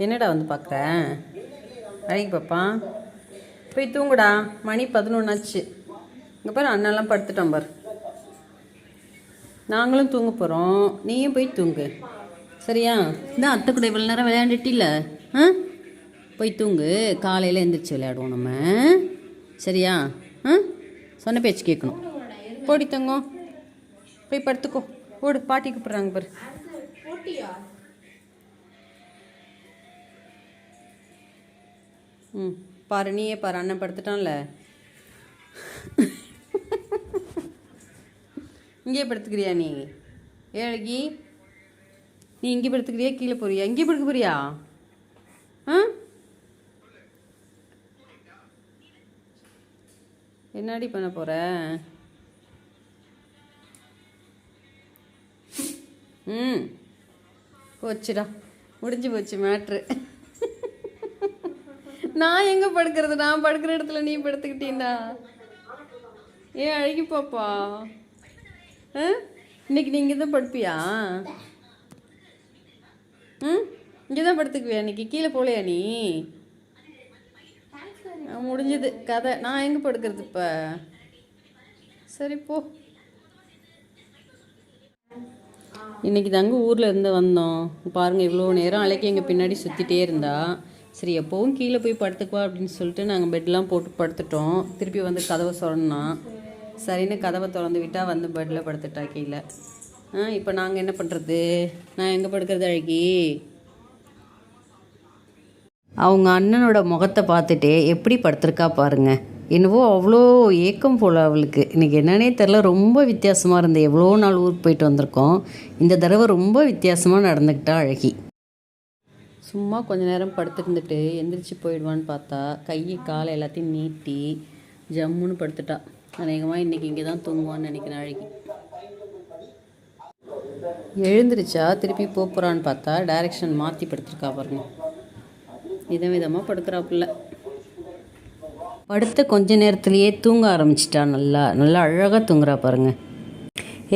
என்னடா வந்து பார்க்குற? அழகி பாப்பா? போய் தூங்குடா. மணி பதினொன்னாச்சு இங்கே பாரு அண்ணெல்லாம் படுத்துட்டோம் பாரு. நாங்களும் தூங்க போகிறோம் நீயும் போய் தூங்கு. சரியா? இந்த அத்தை கூட இவ்வளோ நேரம் விளையாண்டுட்டில்ல? ஆ? போய் தூங்கு. காலையில் எந்திரிச்சு விளையாடுவோம் நம்ம. சரியா? ஆ? சொன்ன பேச்சு கேட்கணும். போடி தங்கம். போய் படுத்துக்கோ. ஓடு பாட்டி கூப்பிட்றாங்க பாரு. ம் பாரு நீயே பாரு அண்ணன் படுத்துட்டான்ல இங்கே படுத்துக்கிறியா நீ? ஏழகி நீ இங்கே படுத்துக்கிறியா? கீழே போறியா? இங்கே படுக்க போறியா? ஆ? என்னடி பண்ண போற? ம் போச்சுடா. முடிஞ்சு போச்சு மேட்ரு. நான் எங்க படுக்கிறது? நான் படுக்கிற இடத்துல நீ படுத்துக்கிட்டீண்டா? ஏன் அழகி பாப்பா ஆ? இன்னைக்கு நீ இங்கே தான் படுப்பியா? ம்? இங்கே தான் படுத்துக்குவியா இன்னைக்கு? கீழே போகலையா நீ? முடிஞ்சது. கதை. நான் எங்கே படுக்கிறது இப்போ? சரி போ. இன்னைக்கு தாங்க ஊரில் இருந்து வந்தோம். பாருங்கள் இவ்வளோ நேரம் அழைக்கி எங்கள் பின்னாடி சுற்றிட்டே இருந்தா. சரி எப்போவும் கீழே போய் படுத்துக்குவா அப்படின்னு சொல்லிட்டு நாங்கள் பெட்லாம் போட்டு படுத்துட்டோம். திருப்பி வந்து கதவை சொன்னா சரின்னு கதவை திறந்து விட்டால் வந்து பெட்டில் படுத்துட்டா கீழே. ஆ இப்போ நாங்கள் என்ன பண்ணுறது நான் எங்கே படுக்கிறது அழகி? அவங்க அண்ணனோட முகத்தை பார்த்துட்டே எப்படி படுத்திருக்கா பாருங்கள் என்னவோ அவ்வளோ ஏக்கம் போல் அவளுக்கு. இன்றைக்கி என்னன்னே தெரில ரொம்ப வித்தியாசமாக இருந்தது எவ்வளோ நாள் ஊருக்கு போயிட்டு வந்திருக்கோம். இந்த தடவை ரொம்ப வித்தியாசமாக நடந்துக்கிட்டா அழகி. சும்மா கொஞ்ச நேரம் படுத்துருந்துட்டு எந்திரிச்சு போயிடுவான்னு பார்த்தா கை காலை எல்லாத்தையும் நீட்டி ஜம்முன்னு படுத்துட்டா. அநேகமாக இன்றைக்கி இங்கே தான் தூங்குவான்னு நினைக்கிறேன் அழகி எழுந்திரிச்சா திருப்பி போகிறான்னு பார்த்தா டைரெக்ஷன் மாற்றி படுத்துருக்கா பாருங்க. விதம் விதமாக படுக்கிறாப்புல. படுத்த கொஞ்ச நேரத்துலேயே தூங்க ஆரம்பிச்சிட்டா நல்லா நல்லா அழகாக தூங்குறா பாருங்கள்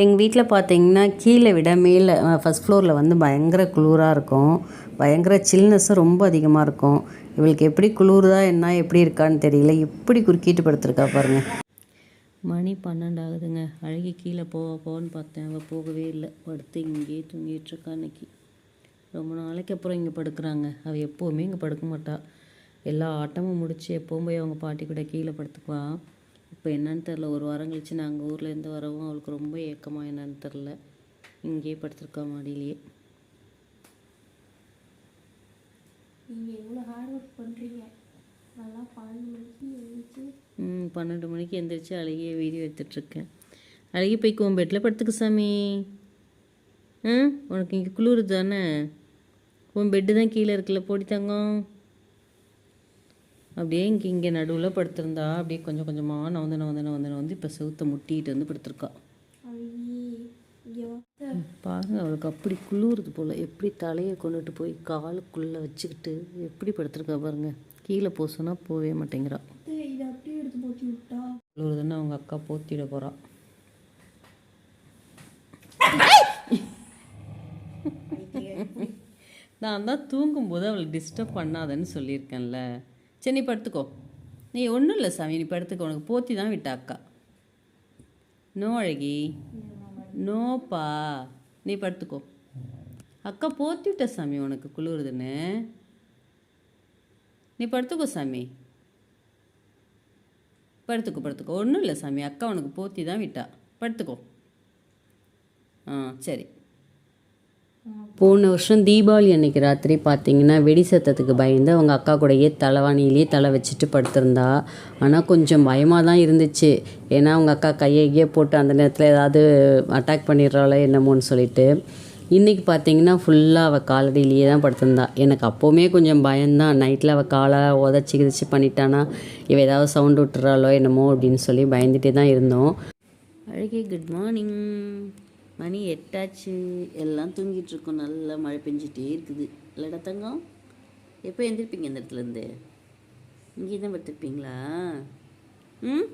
எங்கள் வீட்டில் பார்த்தீங்கன்னா கீழே விட மேலே ஃபஸ்ட் ஃப்ளோரில் வந்து பயங்கர குளிராக இருக்கும். பயங்கர சில்னஸும் ரொம்ப அதிகமாக இருக்கும். இவளுக்கு எப்படி குளிருதா என்ன எப்படி இருக்கான்னு தெரியல. எப்படி குறுக்கிட்டு படுத்துருக்கா பாருங்க. மணி பன்னெண்டு ஆகுதுங்க. அழகி கீழே போக போன்னு பார்த்தேன். அவள் போகவே இல்லை. படுத்து இங்கேயே தூங்கிட்டுருக்கா அன்னைக்கு. ரொம்ப நாளைக்கு அப்புறம் இங்கே படுக்கிறாங்க. அவள் எப்போவுமே இங்கே படுக்க மாட்டாள் எல்லா ஆட்டமும் முடித்து எப்போவும் போய் அவங்க பாட்டி கூட கீழே படுத்துக்குவா. இப்போ என்னன்னு தெரில ஒரு வாரம் கழிச்சு நாங்கள் ஊரில் இருந்து வரவும் அவளுக்கு ரொம்ப ஏக்கமாக என்னன்னு தெரில இங்கேயே படுத்திருக்கா மாடியிலேயே. நீங்கள் எவ்வளோ ஹார்ட் ஒர்க் பண்ணுறீங்க நல்லா பன்னெண்டு மணிக்கு எழுந்திரிச்சு. ம் பன்னெண்டு மணிக்கு எந்திரிச்சு அழகிய வீடியோ எடுத்துட்ருக்கேன் அழகி போய் உன் பெட்டில் படுத்துக்க சாமி. ம் உனக்கு இங்கே குளிர் தானே? உன் பெட்டு தான் கீழே இருக்குல்ல போடி தங்கம். அப்படியே இங்கே இங்கே நடுவில் படுத்திருந்தா அப்படியே கொஞ்சம் கொஞ்சமாக நவந்து நவந்து நவந்து நவந்து இப்போ செவுத்த முட்டிட்டு வந்து படுத்திருக்கா. அழகி இங்கே வா பாருங்க அவளுக்கு அப்படி குளிருது போல். எப்படி தலையை கொண்டுட்டு போய் காலுக்குள்ளே வச்சுக்கிட்டு எப்படி படுத்திருக்கா பாருங்க. கீழே போக சொன்னால் போகவே மாட்டேங்கிறா. இதை அப்படியே எடுத்து போட்டு விட்டா? குளிருதுன்னு அவங்க அக்கா போத்திட போகிறா நான் தான் தூங்கும்போது அவளை டிஸ்டர்ப் பண்ணாதன்னு சொல்லியிருக்கேன்ல. சரி நீ படுத்துக்கோ. நீ ஒன்றும் இல்லை சாமி நீ படுத்துக்கோ. உனக்கு போத்தி தான் விட்டா அக்கா. நோ அழகி. நோப்பா நீ படுத்துக்கோ. அக்கா போத்தி விட்ட சாமி உனக்கு குளிருதுன்னு. நீ படுத்துக்கோ சாமி. படுத்துக்கோ படுத்துக்கோ. ஒன்றும் இல்லை சாமி அக்கா உனக்கு போத்தி தான் விட்டா. படுத்துக்கோ. ஆ சரி. போன வருஷம் தீபாவளி அன்னைக்கு ராத்திரி பார்த்தீங்கன்னா வெடி சத்தத்துக்கு பயந்து அவங்க அக்கா கூடயே தலைவாணியிலேயே தலை வச்சுட்டு படுத்திருந்தா. ஆனால் கொஞ்சம் பயமாக தான் இருந்துச்சு. ஏன்னா அவங்க அக்கா கையே போட்டு அந்த நேரத்தில் ஏதாவது அட்டாக் பண்ணிடுறாளோ என்னமோன்னு சொல்லிட்டு. இன்றைக்கி பார்த்தீங்கன்னா ஃபுல்லாக அவள் காலடியிலேயே தான் படுத்திருந்தா. எனக்கு அப்போவுமே கொஞ்சம் பயம்தான் நைட்டில் அவள் காலை உதச்சி கிதச்சி பண்ணிட்டானா இவ ஏதாவது சவுண்டு விட்டுறாளோ என்னமோ அப்படின்னு சொல்லி பயந்துகிட்டே தான் இருந்தோம். அழகே குட் மார்னிங் மணி எட்டாச்சு. எல்லாம் தூங்கிட்டுருக்கோம். நல்லா மழை பெஞ்சிட்டே இருக்குது. இல்லைடா தங்கம் எப்போ எழுந்திருப்பீங்க இந்த இடத்துலேருந்து? இங்கே தான் படுத்துருப்பீங்களா ம்?